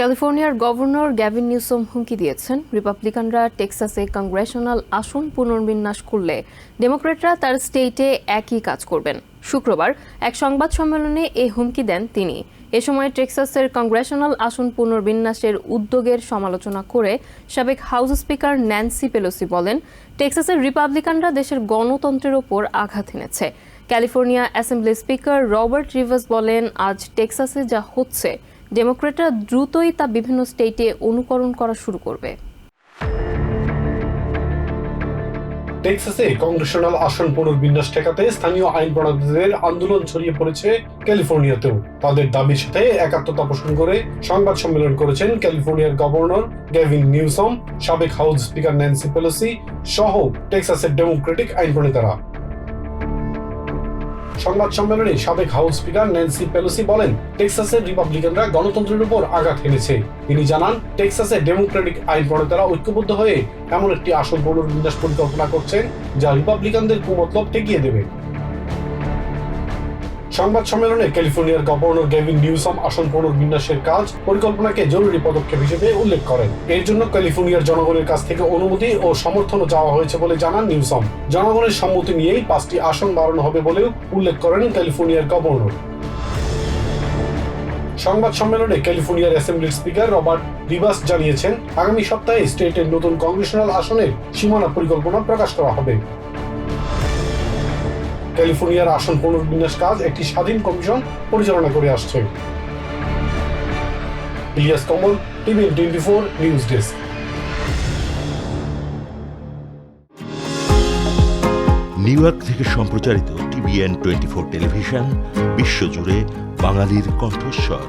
ক্যালিফোর্নিয়ার governor Gavin Newsom হুমকি দিয়েছেন। রিপাবলিকানরা টেক্সাসে কংগ্রেশনাল আসন পুনর্বিন্যাস করলে ডেমোক্রেটরা তার স্টেটে একই কাজ করবেন। শুক্রবার এক সংবাদ সম্মেলনে এ হুমকি দেন তিনি। এ সময় টেক্সাসের কংগ্রেশনাল আসন পুনর্বিন্যাসের উদ্যোগের সমালোচনা করে সাবেক হাউস স্পিকার ন্যান্সি পেলোসি বলেন, টেক্সাসের রিপাবলিকানরা দেশের গণতন্ত্রের ওপর আঘাত এনেছে। California assembly speaker Robert Rivers বলেন, আজ টেক্সাসে যা হচ্ছে ডেমোক্রেটরা দ্রুতই তা বিভিন্ন স্টেটে অনুকরণ করা শুরু করবে। টেক্সাসে কংগ্রেশনাল আসন পুনর্বিন্যাস ঠেকাতে স্থানীয় আইন প্রণেতাদের আন্দোলন ছড়িয়ে পড়েছে ক্যালিফোর্নিয়াতেও। তাদের দাবির সাথে একাত্মতা পোষণ করে সংবাদ সম্মেলন করেছেন ক্যালিফোর্নিয়ার গভর্নর গ্যাভিন নিউসম, সাবেক হাউস স্পিকার ন্যান্সি পেলোসি সহ টেক্সাসের ডেমোক্রেটিক আইন প্রণেতারা। সংবাদ সম্মেলনে সাবেক হাউস স্পিকার ন্যান্সি পেলোসি বলেন টেক্সাসের রিপাবলিকানরা গণতন্ত্রের উপর আঘাত এনেছে তিনি জানান টেক্সাসের ডেমোক্রেটিক আইন প্রণেতারা ঐক্যবদ্ধ হয়ে এমন একটি আসন পুনর্বিন্যাস পরিকল্পনা করছেন, যা রিপাবলিকানদের কুমতলব টেকিয়ে দেবে। সংবাদ সম্মেলনে ক্যালিফোর্নিয়ার গভর্নর গেভিন নিউসম আসন পুনর্বিন্যাসের কাজ পরিকল্পনাকে জরুরি পদক্ষেপ হিসেবে উল্লেখ করেন। এর জন্য ক্যালিফোর্নিয়ার জনগণের কাছ থেকে অনুমতি ও সমর্থনও চাওয়া হয়েছে বলে জানান নিউসম। জনগণের সম্মতি নিয়েই পাঁচটি আসন বাড়ানো হবে বলেও উল্লেখ করেন ক্যালিফোর্নিয়ার গভর্নর। সংবাদ সম্মেলনে ক্যালিফোর্নিয়ার অ্যাসেম্বলির স্পিকার রবার্ট রিবাস জানিয়েছেন, আগামী সপ্তাহে স্টেটের নতুন কংগ্রেশনাল আসনের সীমানা পরিকল্পনা প্রকাশ করা হবে। ক্যালিফোর্নিয়ার আসন পুনর্বিন্যাস কাজ একটি স্বাধীন কমিশন পরিচালনা করে আসছে। Ilias Kamal, TV twenty four, news desk. New York থেকে সম্প্রচারিত টিভিএন টোয়েন্টি ফোর টেলিভিশন, বিশ্বজুড়ে বাঙালির কণ্ঠস্বর।